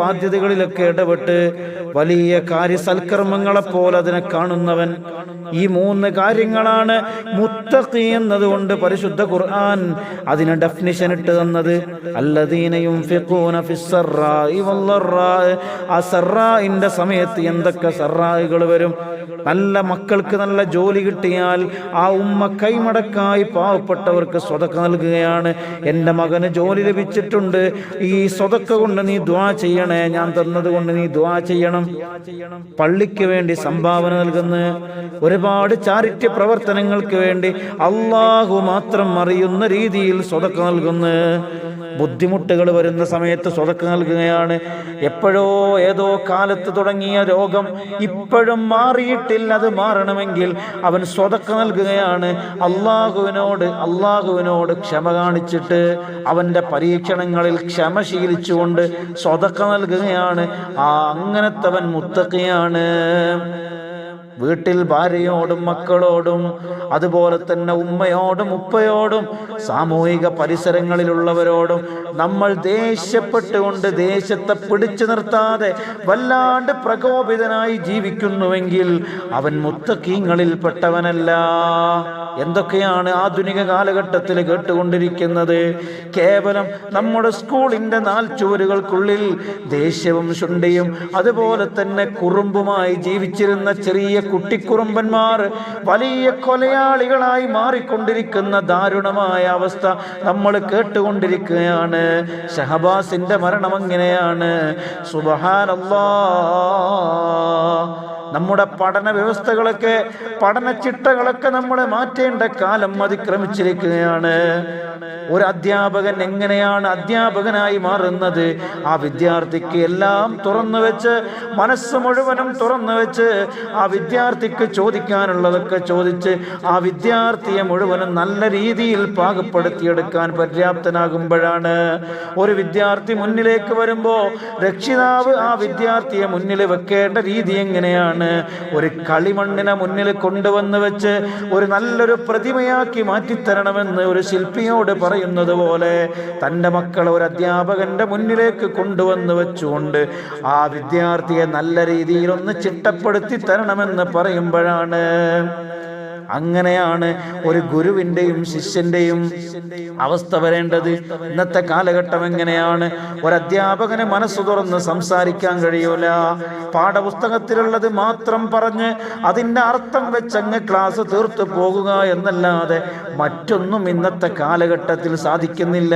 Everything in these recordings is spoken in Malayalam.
ബാധ്യതകളിലൊക്കെ ഇടപെട്ട് വലിയ കാര്യ സൽക്കർമ്മങ്ങളെപ്പോലെ അതിനെ കാണുന്നവൻ ഈ മൂന്ന് കാര്യങ്ങളാണ് മുത്തഖി എന്നതുകൊണ്ട് പരിശുദ്ധ ഖുർആൻ അതിന് ഡെഫിനിഷൻ ഇട്ട് തന്നത്. അല്ലദീനയും ആ സറായിന്റെ സമയത്ത് എന്തൊക്കെ സറായികൾ വരും? നല്ല മക്കൾക്ക് നല്ല ജോലി കിട്ടിയാൽ ആ ഉമ്മ കൈമടക്കായി പാവപ്പെട്ടവർക്ക് സ്വതക്ക നൽകുകയാണ്. എന്റെ മകന് ജോലി ലഭിച്ചിട്ടുണ്ട്. ഈ സ്വതക്ക കൊണ്ട് നീ ദ്വാ ചെയ്യണേ. ഞാൻ തന്നത് കൊണ്ട് നീ ദ്വാ ചെയ്യണം. പള്ളിക്ക് വേണ്ടി സംഭാവന നൽകുന്ന ഒരുപാട് ചാരിറ്റ പ്രവർത്തനങ്ങൾക്ക് വേണ്ടി അള്ളാഹു മാത്രം അറിയുന്ന രീതിയിൽ സ്വതക്ക നൽകുന്നു. ബുദ്ധിമുട്ടുകൾ വരുന്ന സമയത്ത് സ്വതക്ക നൽകുകയാണ്. എപ്പോഴോ ഏതോ കാലത്ത് തുടങ്ങിയ രോഗം ഇപ്പോഴും മാറിയിട്ടില്ല അത് മാറണമെങ്കിൽ അവൻ സ്വതക്ക നൽകുകയാണ്. അള്ളാഹുവിനോട് അള്ളാഹുവിനോട് ക്ഷമ കാണിച്ചിട്ട് അവന്റെ പരീക്ഷണങ്ങളിൽ ക്ഷമ ശീലിച്ചുകൊണ്ട് സ്വതക്ക നൽകുകയാണ്. ആ അങ്ങനത്തവൻ മുത്തക്കയാണ് വീട്ടിൽ ഭാര്യയോടും മക്കളോടും അതുപോലെ തന്നെ ഉമ്മയോടും ഉപ്പയോടും സാമൂഹിക പരിസരങ്ങളിലുള്ളവരോടും നമ്മൾ ദേഷ്യപ്പെട്ടുകൊണ്ട് ദേശത്തെ പിടിച്ചു നിർത്താതെ വല്ലാണ്ട് പ്രകോപിതനായി ജീവിക്കുന്നുവെങ്കിൽ അവൻ മുത്തക്കീങ്ങളിൽ പെട്ടവനല്ല എന്തൊക്കെയാണ് ആധുനിക കാലഘട്ടത്തിൽ കേട്ടുകൊണ്ടിരിക്കുന്നത്? കേവലം നമ്മുടെ സ്കൂളിന്റെ നാൽച്ചുവരുകൾക്കുള്ളിൽ ദേഷ്യവും ശുണ്ടിയും അതുപോലെ തന്നെ കുറുമ്പുമായി ജീവിച്ചിരുന്ന ചെറിയ കുട്ടിക്കുറുമ്പന്മാർ വലിയ കൊലയാളികളായി മാറിക്കൊണ്ടിരിക്കുന്ന ദാരുണമായ അവസ്ഥ നമ്മൾ കേട്ടുകൊണ്ടിരിക്കുകയാണ്. ഷഹബാസിന്റെ മരണം അങ്ങനെയാണ് സുബഹാനല്ലാ. നമ്മുടെ പഠന വ്യവസ്ഥകളൊക്കെ പഠന ചിട്ടകളൊക്കെ നമ്മളെ മാറ്റേണ്ട കാലം അതിക്രമിച്ചിരിക്കുകയാണ്. ഒരു അധ്യാപകൻ എങ്ങനെയാണ് അധ്യാപകനായി മാറുന്നത്? ആ വിദ്യാർത്ഥിക്ക് എല്ലാം തുറന്നു വെച്ച് മനസ്സ് മുഴുവനും തുറന്നു വെച്ച് ആ വിദ്യാർത്ഥിക്ക് ചോദിക്കാനുള്ളതൊക്കെ ചോദിച്ച് ആ വിദ്യാർത്ഥിയെ മുഴുവനും നല്ല രീതിയിൽ പാകപ്പെടുത്തിയെടുക്കാൻ പര്യാപ്തനാകുമ്പോഴാണ്. ഒരു വിദ്യാർത്ഥി മുന്നിലേക്ക് വരുമ്പോൾ രക്ഷിതാവ് ആ വിദ്യാർത്ഥിയെ മുന്നിൽ വെക്കേണ്ട രീതി എങ്ങനെയാണ്? ഒരു കളിമണ്ണിനെ മുന്നിൽ കൊണ്ടുവന്ന് വെച്ച് ഒരു നല്ലൊരു പ്രതിമയാക്കി മാറ്റിത്തരണമെന്ന് ഒരു ശില്പിയോട് പറയുന്നത് പോലെ തന്റെ മക്കളെ ഒരു അധ്യാപകന്റെ മുന്നിലേക്ക് കൊണ്ടുവന്ന് വെച്ചുകൊണ്ട് ആ വിദ്യാർത്ഥിയെ നല്ല രീതിയിൽ ഒന്ന് ചിട്ടപ്പെടുത്തി തരണമെന്ന് പറയുമ്പോഴാണ് അങ്ങനെയാണ് ഒരു ഗുരുവിന്റെയും ശിഷ്യന്റെയും അവസ്ഥ വരേണ്ടത്. ഇന്നത്തെ കാലഘട്ടം എങ്ങനെയാണ്? ഒരധ്യാപകന് മനസ്സ് തുറന്ന് സംസാരിക്കാൻ കഴിയൂല. പാഠപുസ്തകത്തിലുള്ളത് മാത്രം പറഞ്ഞ് അതിന്റെ അർത്ഥം വെച്ച് അങ്ങ് ക്ലാസ് തീർത്തു പോകുക എന്നല്ലാതെ മറ്റൊന്നും ഇന്നത്തെ കാലഘട്ടത്തിൽ സാധിക്കുന്നില്ല.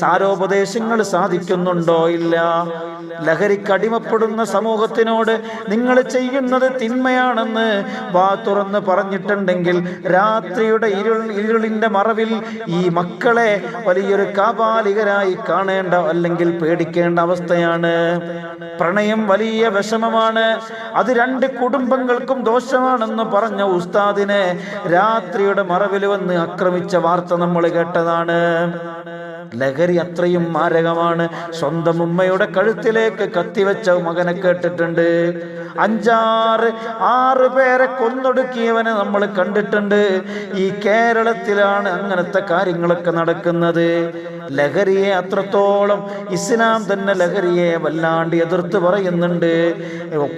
സാരോപദേശങ്ങൾ സാധിക്കുന്നുണ്ടോ ഇല്ല? ലഹരിക്കടിമപ്പെടുന്ന സമൂഹത്തിനോട് നിങ്ങൾ ചെയ്യുന്നത് തിന്മയാണെന്ന് വാ തുറന്ന് പറഞ്ഞിട്ടുണ്ടെങ്കിൽ രാത്രിയുടെ ഇരുൾ ഇരുളിന്റെ മറവിൽ ഈ മക്കളെ വലിയൊരു കാപാലികരായി കാണേണ്ട അല്ലെങ്കിൽ പേടിക്കേണ്ട അവസ്ഥയാണ്. പ്രണയം വലിയ വിഷമമാണ്. അത് രണ്ട് കുടുംബങ്ങൾക്കും ദോഷമാണെന്ന് പറഞ്ഞ ഉസ്താദിനെ രാത്രിയുടെ മറവിൽ വന്ന് ആക്രമിച്ച വാർത്ത നമ്മൾ കേട്ടതാണ്. ലഹരി അത്രയും മാരകമാണ്. സ്വന്തം ഉമ്മയുടെ കഴുത്തിലേക്ക് കത്തിവെച്ച മകനെ കേട്ടിട്ടുണ്ട്. അഞ്ചാറ് ആറ് പേരെ കൊന്നൊടുക്കിയവനെ നമ്മൾ കണ്ടിട്ടുണ്ട്. ഈ കേരളത്തിലാണ് അങ്ങനത്തെ കാര്യങ്ങളൊക്കെ നടക്കുന്നത്. ലഹരിയെ അത്രത്തോളം ഇസ്ലാം തന്നെ ലഹരിയെ വല്ലാണ്ട് എതിർത്ത് പറയുന്നുണ്ട്.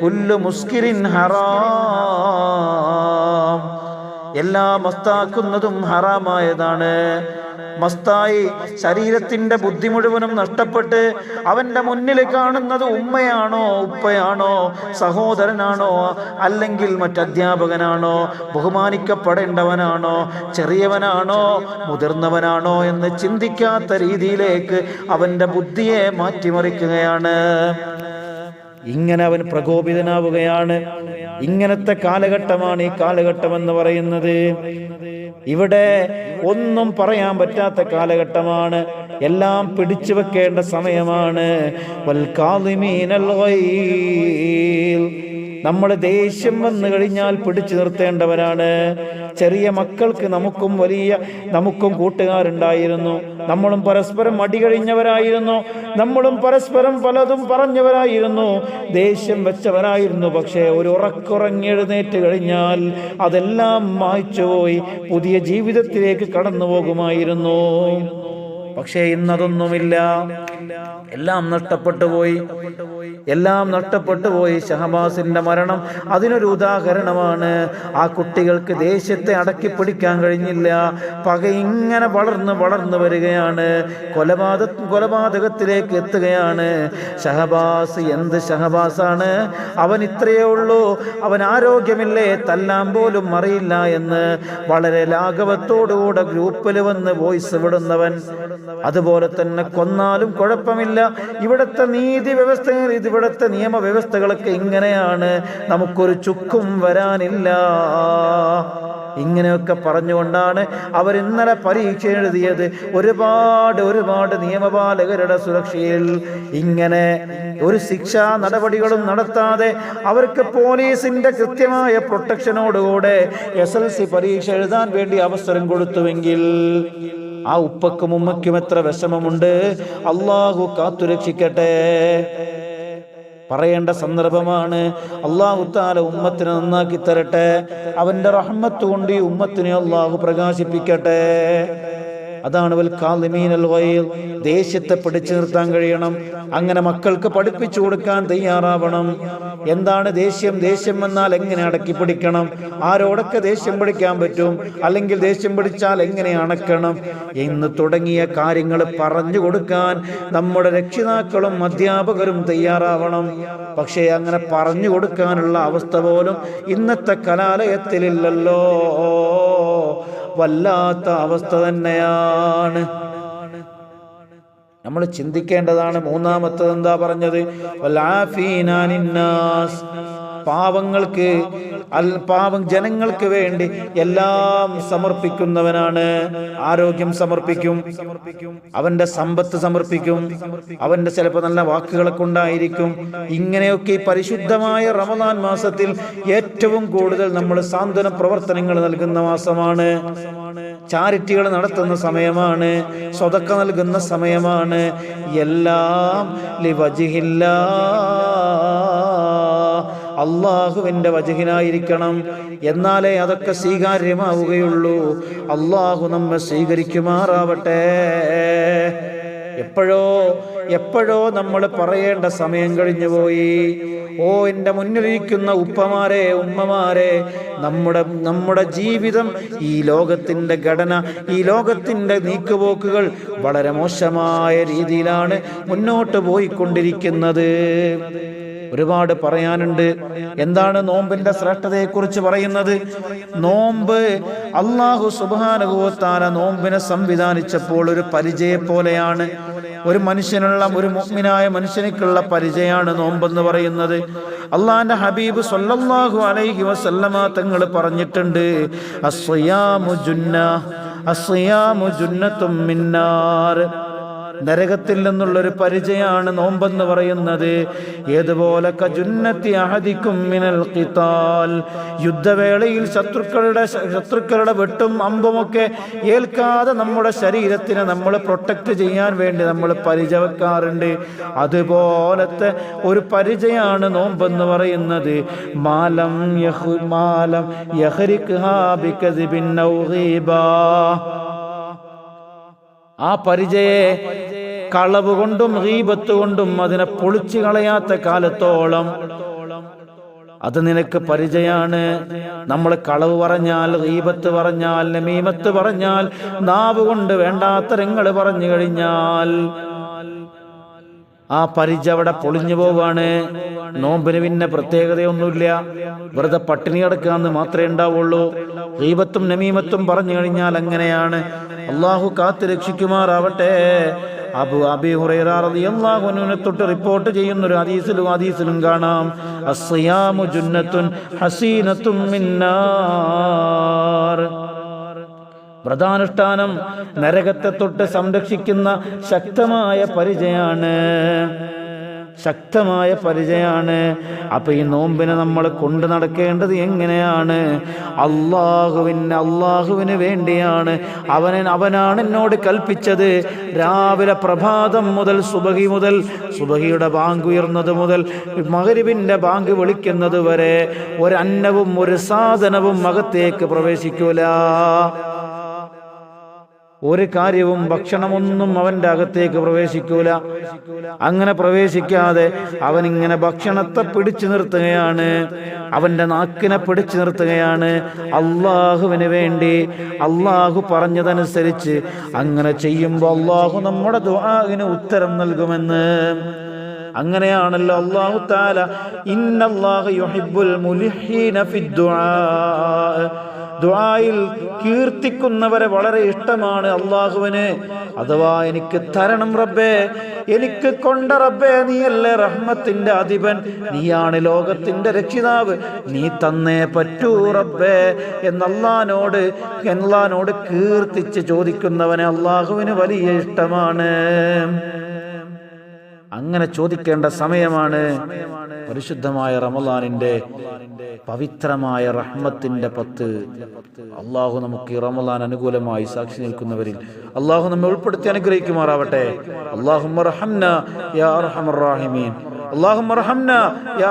കുല്ലു മുസ്കിരിൻ ഹറാം. എല്ലാം മസ്താക്കുന്നതും ഹറാമായതാണ്. മസ്തായി ശരീരത്തിന്റെ ബുദ്ധി മുഴുവനും നഷ്ടപ്പെട്ട് അവന്റെ മുന്നിൽ കാണുന്നത് ഉമ്മയാണോ ഉപ്പയാണോ സഹോദരനാണോ അല്ലെങ്കിൽ മറ്റധ്യാപകനാണോ ബഹുമാനിക്കപ്പെടേണ്ടവനാണോ ചെറിയവനാണോ മുതിർന്നവനാണോ എന്ന് ചിന്തിക്കാത്ത രീതിയിലേക്ക് അവന്റെ ബുദ്ധിയെ മാറ്റിമറിക്കുകയാണ്. ഇങ്ങനെ അവൻ പ്രകോപിതനാവുകയാണ്. ഇങ്ങനത്തെ കാലഘട്ടമാണ് ഈ കാലഘട്ടം എന്ന് പറയുന്നത്. ഇവിടെ ഒന്നും പറയാൻ പറ്റാത്ത കാലഘട്ടമാണ് എല്ലാം പിടിച്ചു വെക്കേണ്ട സമയമാണ്. നമ്മൾ ദേഷ്യം വന്നു കഴിഞ്ഞാൽ പിടിച്ചു നിർത്തേണ്ടവരാണ്. ചെറിയ മക്കൾക്ക് നമുക്കും വലിയ നമുക്കും കൂട്ടുകാരുണ്ടായിരുന്നു. നമ്മളും പരസ്പരം അടി കഴിഞ്ഞവരായിരുന്നു. നമ്മളും പരസ്പരം പലതും പറഞ്ഞവരായിരുന്നു. ദേഷ്യം വെച്ചവരായിരുന്നു. പക്ഷേ ഒരു ഉറക്കുറങ്ങെഴുന്നേറ്റ് കഴിഞ്ഞാൽ അതെല്ലാം മായ്ച്ചുപോയി. പുതിയ ജീവിതത്തിലേക്ക് കടന്നു പോകുമായിരുന്നു പക്ഷേ ഇന്നതൊന്നുമില്ല. എല്ലാം നഷ്ടപ്പെട്ടു പോയി. എല്ലാം നഷ്ടപ്പെട്ടു പോയി ഷഹബാസിന്റെ മരണം. അതിനൊരു ഉദാഹരണമാണ്. ആ കുട്ടികൾക്ക് ദേഷ്യത്തെ അടക്കി പിടിക്കാൻ കഴിഞ്ഞില്ല. പക ഇങ്ങനെ വളർന്ന് വളർന്നു വരികയാണ്. കൊലപാതക കൊലപാതകത്തിലേക്ക് എത്തുകയാണ്. ഷഹബാസ് എന്ത് ഷഹബാസാണ്? അവൻ ഇത്രയേ ഉള്ളൂ. അവൻ ആരോഗ്യമില്ലേ? തല്ലാൻ പോലും അറിയില്ല എന്ന്. വളരെ ലാഘവത്തോടുകൂടെ ഗ്രൂപ്പിൽ വന്ന് വോയിസ് വിടുന്നവൻ അതുപോലെ തന്നെ കൊന്നാലും കുഴപ്പമില്ല. ഇവിടുത്തെ നീതി വ്യവസ്ഥ ഇവിടുത്തെ നിയമവ്യവസ്ഥകളൊക്കെ ഇങ്ങനെയാണ്. നമുക്കൊരു ചുക്കും വരാനില്ല. ഇങ്ങനെയൊക്കെ പറഞ്ഞുകൊണ്ടാണ് അവർ ഇന്നലെ പരീക്ഷ എഴുതിയത്. ഒരുപാട് ഒരുപാട് നിയമപാലകരുടെ സുരക്ഷയിൽ ഇങ്ങനെ ഒരു ശിക്ഷാ നടപടികളും നടത്താതെ അവർക്ക് പോലീസിന്റെ കൃത്യമായ പ്രൊട്ടക്ഷനോടുകൂടെ എസ് എൽ സി പരീക്ഷ എഴുതാൻ വേണ്ടി അവസരം കൊടുത്തുവെങ്കിൽ ആ ഉപ്പക്കും ഉമ്മയ്ക്കും എത്ര വിഷമമുണ്ട്. അള്ളാഹു കാത്തുരക്ഷിക്കട്ടെ പറയേണ്ട സന്ദർഭമാണ്. അള്ളാഹു താല ഉമ്മത്തിനെ നന്നാക്കി തരട്ടെ. അവന്റെ റഹ്മത്ത് കൊണ്ട് ഈ ഉമ്മത്തിനെ അള്ളാഹു പ്രകാശിപ്പിക്കട്ടെ. അതാണ് വൽ. ദേഷ്യത്തെ പിടിച്ചു നിർത്താൻ കഴിയണം. അങ്ങനെ മക്കൾക്ക് പഠിപ്പിച്ചു കൊടുക്കാൻ തയ്യാറാവണം. എന്താണ് ദേഷ്യം? ദേഷ്യം എന്നാൽ എങ്ങനെ അടക്കി പിടിക്കണം? ആരോടൊക്കെ ദേഷ്യം പിടിക്കാൻ പറ്റും? അല്ലെങ്കിൽ ദേഷ്യം പിടിച്ചാൽ എങ്ങനെ അണക്കണം? എന്ന് തുടങ്ങിയ കാര്യങ്ങൾ പറഞ്ഞു കൊടുക്കാൻ നമ്മുടെ രക്ഷിതാക്കളും അധ്യാപകരും തയ്യാറാവണം. പക്ഷേ അങ്ങനെ പറഞ്ഞു കൊടുക്കാനുള്ള അവസ്ഥ പോലും ഇന്നത്തെ കലാലയത്തിലില്ലല്ലോ. വല്ലാത്ത അവസ്ഥ തന്നെയാണ് നമ്മൾ ചിന്തിക്കേണ്ടതാണ് മൂന്നാമത്തത് എന്താ പറഞ്ഞത്. പാവങ്ങൾക്ക് അൽ പാവം ജനങ്ങൾക്ക് വേണ്ടി എല്ലാം സമർപ്പിക്കുന്നവനാണ്. ആരോഗ്യം സമർപ്പിക്കും. അവന്റെ സമ്പത്ത് സമർപ്പിക്കും. അവന്റെ ചിലപ്പോൾ നല്ല വാക്കുകളൊക്കെ ഉണ്ടായിരിക്കും. ഇങ്ങനെയൊക്കെ ഈ പരിശുദ്ധമായ റമദാൻ മാസത്തിൽ ഏറ്റവും കൂടുതൽ നമ്മൾ സാന്ത്വന പ്രവർത്തനങ്ങൾ നൽകുന്ന മാസമാണ്. ചാരിറ്റികൾ നടത്തുന്ന സമയമാണ്. സ്വതക്ക നൽകുന്ന സമയമാണ്. എല്ലാം ലിവജിഹില്ല അള്ളാഹുവിന്റെ വജഹിനായിരിക്കണം. എന്നാലേ അതൊക്കെ സ്വീകാര്യമാവുകയുള്ളൂ. അള്ളാഹു നമ്മെ സ്വീകരിക്കുമാറാവട്ടെ. എപ്പോഴോ എപ്പോഴോ നമ്മൾ പറയേണ്ട സമയം കഴിഞ്ഞു പോയി. ഓ എന്റെ മുന്നിലിരിക്കുന്ന ഉപ്പമാരെ ഉമ്മമാരെ നമ്മുടെ നമ്മുടെ ജീവിതം ഈ ലോകത്തിന്റെ ഘടന ഈ ലോകത്തിന്റെ നീക്കുപോക്കുകൾ വളരെ മോശമായ രീതിയിലാണ് മുന്നോട്ട് പോയിക്കൊണ്ടിരിക്കുന്നത്. ഒരുപാട് പറയാനുണ്ട്. എന്താണ് നോമ്പിന്റെ ശ്രേഷ്ഠതയെക്കുറിച്ച് പറയുന്നത്? നോമ്പ് അള്ളാഹു സുബാനുഭവത്താല നോമ്പിനെ സംവിധാനിച്ചപ്പോൾ ഒരു പരിചയ പോലെയാണ്. ഒരു മനുഷ്യനുള്ള ഒരു മുഗ്മിനായ മനുഷ്യനിക്കുള്ള പരിചയമാണ് നോമ്പെന്ന് പറയുന്നത്. അള്ളാന്റെ ഹബീബ് സൊല്ലാഹു അലൈഹി വസല്ലമ തങ്ങൾ പറഞ്ഞിട്ടുണ്ട് അസ്വയാമു ജുന്ന അസ്വയാമു ജുന്നത്തും മിന്നാർ. നരകത്തിൽ നിന്നുള്ളൊരു പരിചയമാണ് നോമ്പെന്ന് പറയുന്നത്. ഏതുപോലെ അഹദിക്കും മിനൽ യുദ്ധവേളയിൽ ശത്രുക്കളുടെ ശത്രുക്കളുടെ വെട്ടും അമ്പുമൊക്കെ ഏൽക്കാതെ നമ്മുടെ ശരീരത്തിനെ നമ്മൾ പ്രൊട്ടക്റ്റ് ചെയ്യാൻ വേണ്ടി നമ്മൾ പരിചയ വെക്കാറുണ്ട് അതുപോലത്തെ ഒരു പരിചയമാണ് നോമ്പെന്ന് പറയുന്നത്. മാലം യഹു മാലം യഹരിക് ആ പരിചയെ കളവ് കൊണ്ടും ഹീബത്ത് കൊണ്ടും അതിനെ പൊളിച്ചു കളയാത്ത കാലത്തോളം അത് നിനക്ക് പരിചയാണ്. നമ്മൾ കളവ് പറഞ്ഞാൽ ഹീബത്ത് പറഞ്ഞാൽ നമീമത്ത് പറഞ്ഞാൽ നാവ് കൊണ്ട് വേണ്ടാത്തരങ്ങൾ പറഞ്ഞു കഴിഞ്ഞാൽ ആ പരിച അവിടെ പൊളിഞ്ഞു പോവാണ്. നോമ്പിന് പിന്നെ പ്രത്യേകതയൊന്നുമില്ല. വെറുതെ പട്ടിണി കിടക്കാന്ന് മാത്രമേ ഉണ്ടാവുള്ളൂ. ദീപത്തും നമീമത്തും പറഞ്ഞു കഴിഞ്ഞാൽ അങ്ങനെയാണ്. അള്ളാഹു കാത്ത് രക്ഷിക്കുമാറാവട്ടെ. അബു അബി ഹുറൈറ റളിയല്ലാഹു അൻഹുവിനെ തൊട്ട് റിപ്പോർട്ട് ചെയ്യുന്ന ഒരു ഹദീസിലും ഹദീസിലും കാണാം. അസ്യാമു ജുന്നത്തുൻ ഹസീനത്തും മിന്നാർ. വ്രതാനുഷ്ഠാനം നരകത്തെ തൊട്ട് സംരക്ഷിക്കുന്ന ശക്തമായ പരിചയാണ്. ശക്തമായ പരിചയമാണ് അപ്പൊ ഈ നോമ്പിനെ നമ്മൾ കൊണ്ടു നടക്കേണ്ടത് എങ്ങനെയാണ്? അള്ളാഹുവിന് അള്ളാഹുവിന് വേണ്ടിയാണ്. അവനെ അവനാണ് എന്നോട് കൽപ്പിച്ചത്. രാവിലെ പ്രഭാതം മുതൽ സുബഹി മുതൽ സുബഹിയുടെ ബാങ്ക് ഉയർന്നത് മുതൽ മകരിവിന്റെ ബാങ്ക് വിളിക്കുന്നത് വരെ ഒരന്നവും ഒരു സാധനവും അകത്തേക്ക് പ്രവേശിക്കൂല. ഒരു കാര്യവും ഭക്ഷണമൊന്നും അവന്റെ അകത്തേക്ക് പ്രവേശിക്കൂല. അങ്ങനെ പ്രവേശിക്കാതെ അവൻ ഇങ്ങനെ ഭക്ഷണത്തെ പിടിച്ചു നിർത്തുകയാണ്. അവന്റെ നാക്കിനെ പിടിച്ചു നിർത്തുകയാണ്. അള്ളാഹുവിന് വേണ്ടി അള്ളാഹു പറഞ്ഞതനുസരിച്ച് അങ്ങനെ ചെയ്യുമ്പോൾ അള്ളാഹു നമ്മുടെ ദുആഇന് ഉത്തരം നൽകുമെന്ന്. അങ്ങനെയാണല്ലോ അള്ളാഹു താല ഇന്നല്ലാഹു യുഹിബ്ബുൽ മുലിഹീന ഫിദ്ദുആ ദുആയിൽ കീർത്തിക്കുന്നവരെ വളരെ ഇഷ്ടമാണ് അള്ളാഹുവിന് അഥവാ എനിക്ക് തരണം റബ്ബേ എനിക്ക് കൊണ്ട റബ്ബേ നീയല്ലേ റഹ്മത്തിന്റെ അധിപൻ. നീയാണ് ലോകത്തിന്റെ രക്ഷിതാവ്. നീ തന്നേ പറ്റൂ റബ്ബേ എന്നല്ലാനോട് എന്നല്ലാനോട് കീർത്തിച്ച് ചോദിക്കുന്നവനെ അള്ളാഹുവിന് വലിയ ഇഷ്ടമാണ്. അങ്ങനെ ചോദിക്കേണ്ട സമയമാണ് പരിശുദ്ധമായ റമലാനിന്റെ പവിത്രമായ റഹ്മത്തിന്റെ പത്ത്. അള്ളാഹു നമുക്ക് ഈ റമലാൻ അനുകൂലമായി സാക്ഷി നിൽക്കുന്നവരിൽ അള്ളാഹു നമ്മെ ഉൾപ്പെടുത്തി അനുഗ്രഹിക്കുമാറാവട്ടെ. അള്ളാഹു യാ